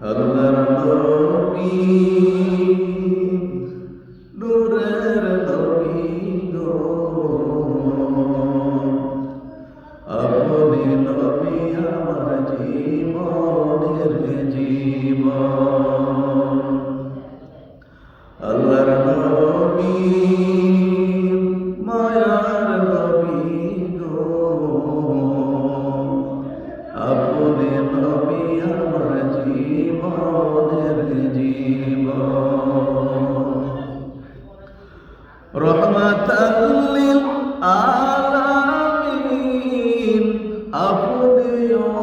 আল্লাহর নবী রহমাতাল্লিল আলা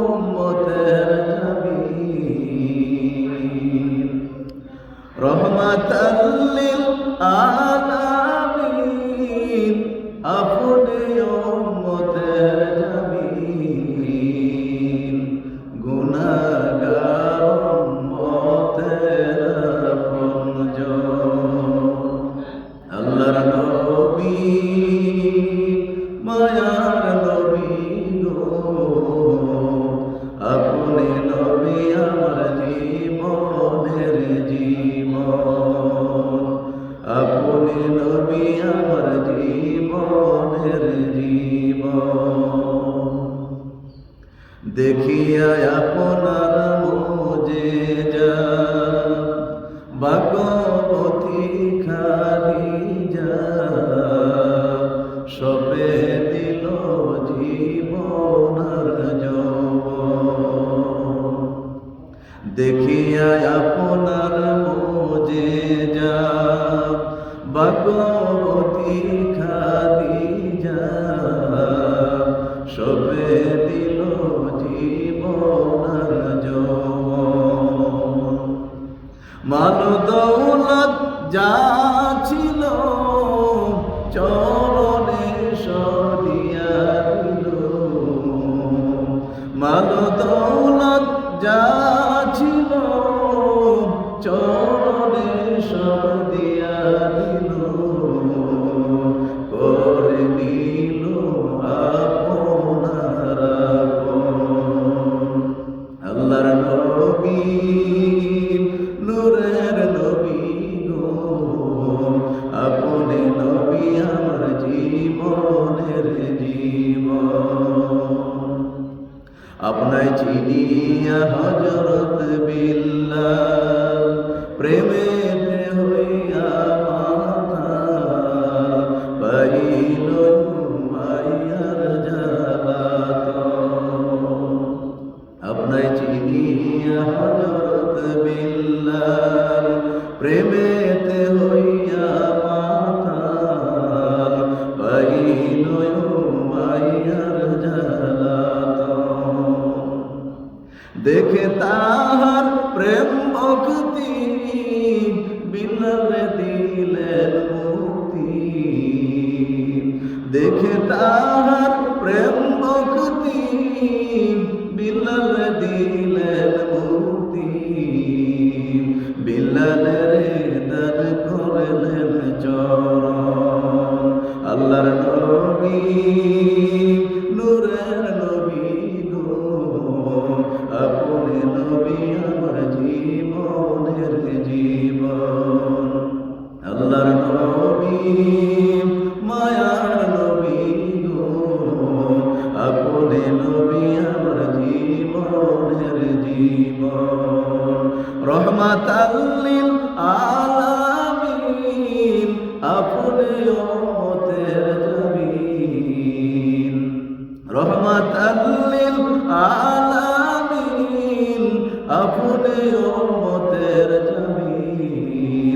উম্মতের জামিন রহমাতাল্লিল আলামিন। জীবনের জীবন। আপনি নবী আমার জীবনের জীবন। দেখিয়া আপনার বুঝে যা বাগবতী দেখিয়া আপনার মোজে যা। বাগবতী খালি যা। সবে দিল জীবনার যৌবন মাল দৌলত যা ছিল, চরণে সরিয়া দিল। মাল দৌলত ছিল চরণে সরিয়া দিল, করে নিল আপনার আপন। আল্লাহর নবী, নূরের নবী গো, আপনি নবী আমার জীবনের আপনায় চিনিয়া হজরত বিল্লাল প্রেমে তাহার প্রেম ভক্তি বিনলে দিলেন মুক্তি। দেখে তাহার প্রেম ভক্তি আল্লাহর নবী, মায়ার নবী গো। আপনি নবী আমার জীবনের জীবন। রহমাতাল্লিল আলামিন, আপনি উম্মতের জামিন রহমাতাল্লিল আলামিন, আপনি উম্মতের জামিন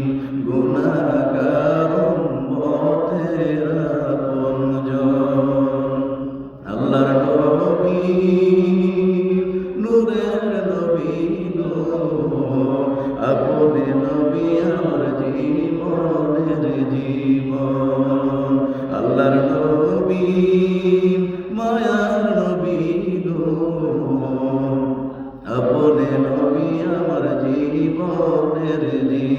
নবী গো আপনি নবী, আমার জীবনের জীবন। আল্লাহর নবী, মায়ার নবী গো। আপনি নবী, আমার জীবনের জীবন।